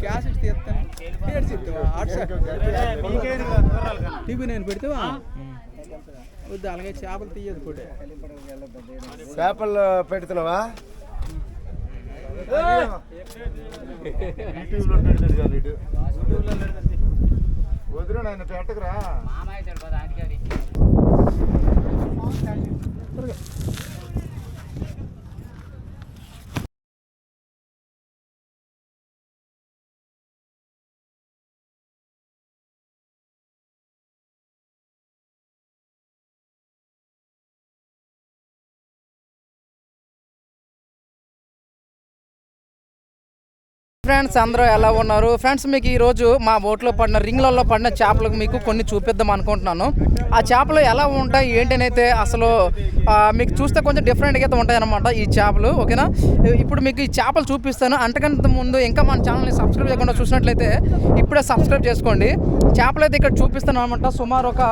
Cash చెప్తావా TV నేను పెడితేవా వద్దు అలాగే చేపలు తీయదు కూడా చేపలు పెడుతున్నావా? వదిలే నాయన పెట్టకురా ఫ్రెండ్స్ అందరూ ఎలా ఉన్నారు? ఫ్రెండ్స్ మీకు ఈరోజు మా బోట్లో పడిన రింగ్లలో పడిన చేపలకు మీకు కొన్ని చూపిద్దాం అనుకుంటున్నాను. ఆ చేపలు ఎలా ఉంటాయి? ఏంటనైతే అసలు మీకు చూస్తే కొంచెం డిఫరెంట్గా అయితే ఉంటాయన్నమాట ఈ చేపలు ఓకేనా? ఇప్పుడు మీకు ఈ చేపలు చూపిస్తాను. అంతకంత ముందు ఇంకా మన ఛానల్ని సబ్స్క్రైబ్ చేయకుండా చూసినట్లయితే ఇప్పుడే సబ్స్క్రైబ్ చేసుకోండి. చేపలు అయితే ఇక్కడ చూపిస్తాను అనమాట సుమారు ఒక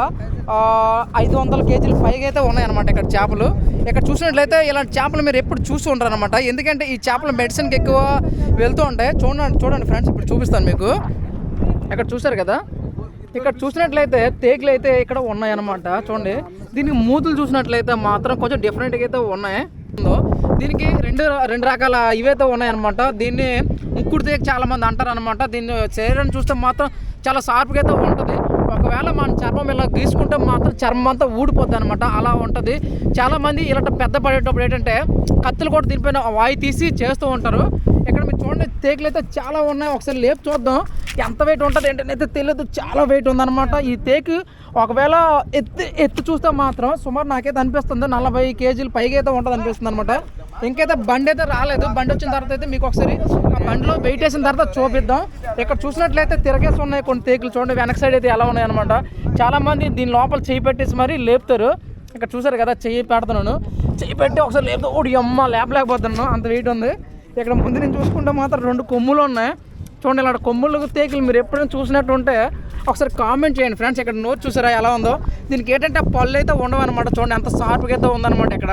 ఐదు వందల కేజీలు పైగా అయితే ఉన్నాయన్నమాట ఇక్కడ చేపలు. ఇక్కడ చూసినట్లయితే ఇలాంటి చేపలు మీరు ఎప్పుడు చూసి ఉంటారు అనమాట ఎందుకంటే ఈ చేపలు మెడిసిన్కి ఎక్కువ వెళ్తూ ఉంటాయి. చూడండి చూడండి ఫ్రెండ్స్ ఇప్పుడు చూపిస్తాను మీకు. ఇక్కడ చూసారు కదా? ఇక్కడ చూసినట్లయితే తేగులు అయితే ఇక్కడ ఉన్నాయన్నమాట చూడండి. దీనికి మూతులు చూసినట్లయితే మాత్రం కొంచెం డిఫరెంట్గా అయితే ఉన్నాయి. దీనికి రెండు రెండు రకాల ఇవైతే ఉన్నాయన్నమాట. దీన్ని ముక్కుడు తేగ చాలామంది అంటారనమాట అంటారు అనమాట దీన్ని శరీరాన్ని చూస్తే మాత్రం చాలా షార్ప్గా అయితే ఉంటుంది. ఒకవేళ మన చర్మం ఇలా గీసుకుంటే మాత్రం చర్మం అంతా ఊడిపోద్ది అనమాట అలా ఉంటుంది. చాలామంది ఇలాంటి పెద్ద పడేటప్పుడు ఏంటంటే కత్తులు కూడా దీనిపైన వాయి తీసి చేస్తూ ఉంటారు. చూడండి తేకులు అయితే చాలా ఉన్నాయి. ఒకసారి లేపు చూద్దాం. ఎంత వెయిట్ ఉంటుంది ఏంటనైతే తెలియదు. చాలా వెయిట్ ఉందన్నమాట. ఈ తేకు ఒకవేళ ఎత్తి ఎత్తి చూస్తే మాత్రం సుమారు నాకైతే అనిపిస్తుంది. నలభై కేజీలు పైగా అయితే ఉంటుంది అనిపిస్తుంది అనమాట ఇంకైతే బండి అయితే రాలేదు. బండి వచ్చిన తర్వాత అయితే మీకు ఒకసారి ఆ బండిలో వెయిట్ వేసిన తర్వాత చూపిద్దాం. ఇక్కడ చూసినట్లయితే తిరగేసి ఉన్నాయి కొన్ని తేకులు చూడండి వెనక సైడ్ అయితే ఎలా ఉన్నాయన్నమాట చాలామంది దీని లోపల చేయి పెట్టేసి మరీ లేపుతారు. ఇక్కడ చూసారు కదా చెయ్యి పెడుతున్నాను. చెయ్యి పెట్టి ఒకసారి లేపుతా ఓడి అమ్మ లేపలేకపోతున్నాను. అంత వెయిట్ ఉంది. ఇక్కడ ముందు నేను చూసుకుంటే మాత్రం రెండు కొమ్ములు ఉన్నాయి. చూడండి ఇలాంటి కొమ్ములు తేకులు మీరు ఎప్పుడైనా చూసినట్టు ఉంటే ఒకసారి కామెంట్ చేయండి. ఫ్రెండ్స్ ఇక్కడ నోట్ చూసారా ఎలా ఉందో? దీనికి ఏంటంటే పళ్ళు అయితే ఉండవు అనమాట చూడండి ఎంత షార్ప్గా అయితే ఉందన్నమాట ఇక్కడ.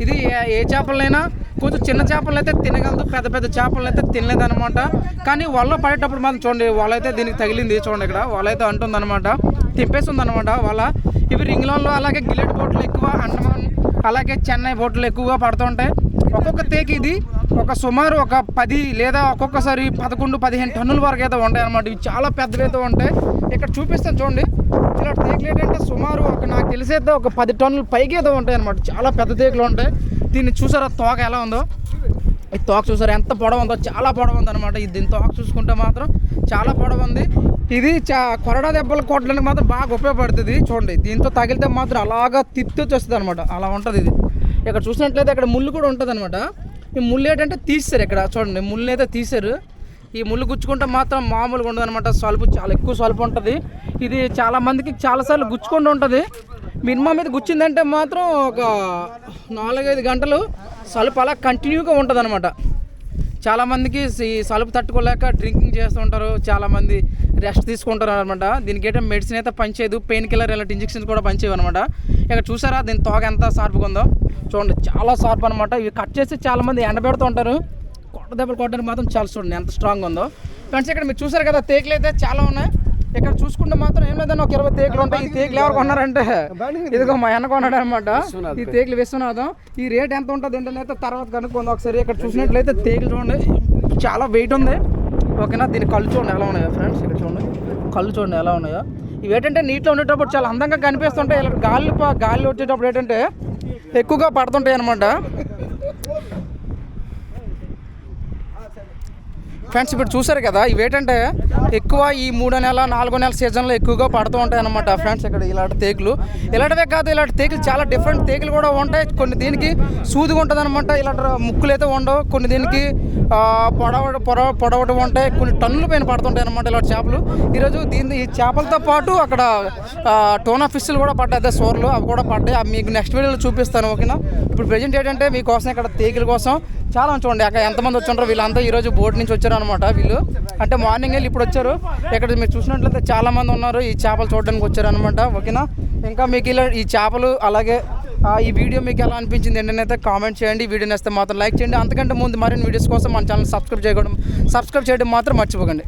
ఇది ఏ- ఏ చేపలైనా కొంచెం చిన్న చేపలు అయితే తినగలదు పెద్ద పెద్ద చేపలు అయితే తినలేదు అనమాట కానీ వల్ల పడేటప్పుడు మాత్రం చూడండి వల అయితే దీనికి తగిలింది. చూడండి ఇక్కడ వల అయితే అంటుంది వాళ్ళ వల. ఇవి రింగ్లలో అలాగే గిల్లెట్ బోట్లు ఎక్కువ అండమాన్ అలాగే చెన్నై బోట్లు ఎక్కువగా పడుతుంటాయి. ఒక్కొక్క తేకి ఇది ఒక సుమారు ఒక పది లేదా ఒక్కొక్కసారి పదకొండు పదిహేను టన్నుల వరకు అయితే ఉంటాయి అనమాట ఇవి చాలా పెద్దవి అయితే ఉంటాయి. ఇక్కడ చూపిస్తాను చూడండి. ఇలా తేకలు ఏంటంటే సుమారు ఒక నాకు తెలిసేది ఒక పది టన్నుల పైకి అయితే ఉంటాయి అనమాట చాలా పెద్ద తేకులు ఉంటాయి. దీన్ని చూసారా? తోక ఎలా ఉందో? ఈ తోక చూసారు? ఎంత పొడవు ఉందో? చాలా పొడవు ఉంది అనమాట ఇది దీని తోక చూసుకుంటే మాత్రం చాలా పొడవు ఉంది. ఇది చా కొరడా దెబ్బలు కొట్టడానికి మాత్రం బాగా ఉపయోగపడుతుంది. చూడండి దీంతో తగిలితే మాత్రం అలాగా తిప్పి వచ్చేస్తుంది అనమాట అలా ఉంటుంది ఇది. ఇక్కడ చూసినట్లయితే ఇక్కడ ముళ్ళు కూడా ఉంటుంది అనమాట ఈ ముళ్ళు ఏంటంటే తీస్తారు ఇక్కడ. చూడండి ముళ్ళు అయితే తీసారు ఈ ముళ్ళు గుచ్చుకుంటే మాత్రం మామూలుగా ఉండదు అనమాట సలుపు చాలా ఎక్కువ సలుపు ఉంటుంది. ఇది చాలా మందికి చాలాసార్లు గుచ్చుకుంటూ ఉంటుంది. మినిమం మీద గుచ్చిందంటే మాత్రం ఒక నాలుగైదు గంటలు సలుపు అలా కంటిన్యూగా ఉంటుంది అనమాట చాలామందికి ఈ సలుపు తట్టుకోలేక డ్రింకింగ్ చేస్తుంటారు చాలామంది రెస్ట్ తీసుకుంటారు అనమాట దీనికి ఏంటంటే మెడిసిన్ అయితే పనిచేయదు పెయిన్ కిల్లర్ ఇలాంటి ఇంజెక్షన్స్ కూడా పనిచేయవు అనమాట ఇక చూసారా దీని తోక ఎంత షార్ప్గా ఉందో? చూడండి చాలా షార్ప్ అనమాట. ఇవి కట్ చేసి చాలామంది ఎండబెడుతూ ఉంటారు. కొట్ట దెబ్బలు కొట్టడానికి మాత్రం చాలా చూడండి ఎంత స్ట్రాంగ్ ఉందో. ఫ్రెండ్స్ ఇక్కడ మీరు చూసారు కదా తేకలు అయితే చాలా ఉన్నాయి. ఇక్కడ చూసుకుంటే మాత్రం ఏం లేదని ఒక ఇరవై తేకులు ఉంటాయి. ఈ తేకులు ఎవరు కొన్నారంటే? ఇదిగో మా అన్న కొన్నాడు అనమాట ఈ తేకులు విశ్వనాథం. ఈ రేట్ ఎంత ఉంటుంది ఏంటంటే తర్వాత కనుక్కుందాం. ఒకసారి ఇక్కడ చూసినట్లయితే తేకులు చూడండి. చాలా వెయిట్ ఉంది. ఓకేనా? దీని కళ్ళు చూడండి ఎలా ఉన్నాయో ఫ్రెండ్స్ ఇక్కడ చూడండి. కళ్ళు చూడండి ఎలా ఉన్నాయో. ఇవి ఏంటంటే నీటిలో ఉండేటప్పుడు చాలా అందంగా కనిపిస్తుంటాయి. ఇలా గాలి గాలి వచ్చేటప్పుడు ఏంటంటే ఎక్కువగా పడుతుంటాయి అనమాట ఫ్రెండ్స్ ఇప్పుడు చూసారు కదా ఇవి ఏంటంటే ఎక్కువ ఈ మూడో నెల నాలుగో నెల సీజన్లో ఎక్కువగా పడుతూ ఉంటాయి అనమాట ఫ్రెండ్స్ ఇక్కడ ఇలాంటి తేకులు ఇలాంటివే కాదు ఇలాంటి తేకులు చాలా డిఫరెంట్ తేకులు కూడా ఉంటాయి. కొన్ని దీనికి సూదిగా ఉంటుంది అనమాట ఇలాంటి ముక్కులు అయితే ఉండవు. కొన్ని దీనికి పొడవ పొడవ పొడవటం ఉంటాయి. కొన్ని టన్నుల పైన పడుతుంటాయి అనమాట ఇలాంటి చేపలు. ఈరోజు దీని ఈ చేపలతో పాటు అక్కడ టోనా ఫిష్లు కూడా పడ్డాయి. అదే సోర్లు అవి కూడా పడ్డాయి. మీకు నెక్స్ట్ వీడియోలో చూపిస్తాను ఓకేనా? ఇప్పుడు ప్రజెంట్ ఏంటంటే మీకోసం ఇక్కడ తేకుల కోసం చాలా చూడండి అక్కడ ఎంతమంది వచ్చారో వీళ్ళంతా ఈరోజు బోట్ నుంచి వచ్చారు అనమాట వీళ్ళు. అంటే మార్నింగ్ వెళ్ళి ఇప్పుడు వచ్చారు. ఇక్కడ మీరు చూసినట్లయితే చాలా మంది ఉన్నారు ఈ చేపలు చూడడానికి వచ్చారు అనమాట ఓకేనా? ఇంకా మీకు ఇలా ఈ చేపలు అలాగే ఆ, ఈ వీడియో మీకు ఎలా అనిపించింది ఏంటంటే కామెంట్ చేయండి. వీడియో వీడియోని వస్తే మాత్రం లైక్ చేయండి. అంతకంటే ముందు మరిన్ని వీడియోస్ కోసం మన ఛానల్ సబ్స్క్రైబ్ చేయడం సబ్స్క్రైబ్ చేయడం మాత్రం మర్చిపోకండి.